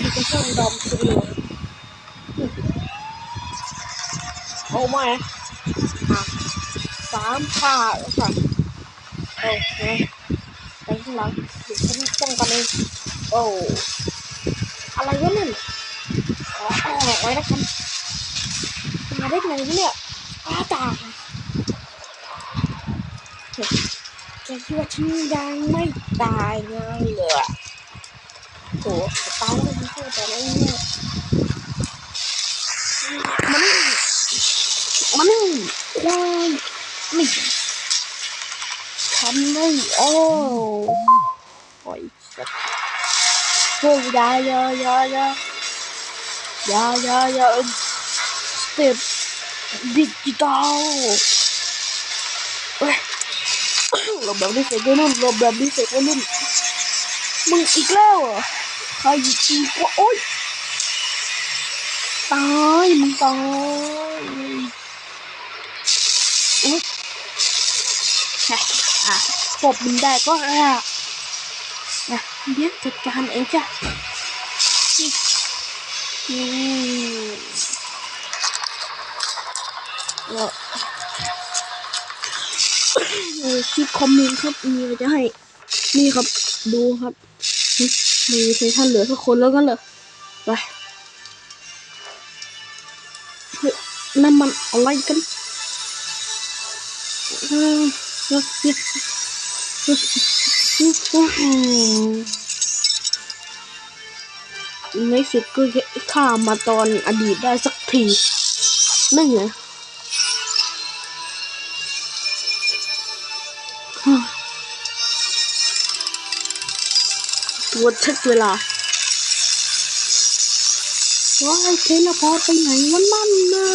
มีกระช่างดำตัวเลยเอาไหมสามผ่าค่ะโอเคไปข้างหลังเดี๋ยวฉันป้องกันเองโอ้อะไรวะนั่นขอออกไว้นะครับมาได้ไงเนี่ยอ้าตายเฮ้ยแกคิดว่าฉันยังไม่ตายไงเหรอโหตายแล้ว แต่ละเนี่ยมันมันควายนี่ทำไม่โอ้โอ้ยสัตว์โอ้ยยายายายายายายาสเต็ปดิจิตอลเฮ้ยหลบแบบนี้เสร็จแล้วนุ่นหลบแบบนี้เสร็จแล้วนุ่นมึงอีกแล้วเหรอ ใครอีกวะโอ๊ยตายมึงตายอุ๊ยแฮะอะปบมึงได้ก็อะนะเดี๋ยวจัดการเองจ้ะนี่นี่แล้วเออที่คอมเมนต์ครับมีอะไรจะให้ นี่ครับดูครับ มีเซสชันเหลือสักคนแล้วก็เหรอไปเฮ้ยนั่นมันอะไรกันเออเออเออเออเออในสุดก็ข้ามาตอนอดีตได้สักทีนั่นไง ตรวจเช็คเวลาว้ายเทเลพอร์ตไปไหนวันนั่นน่ะ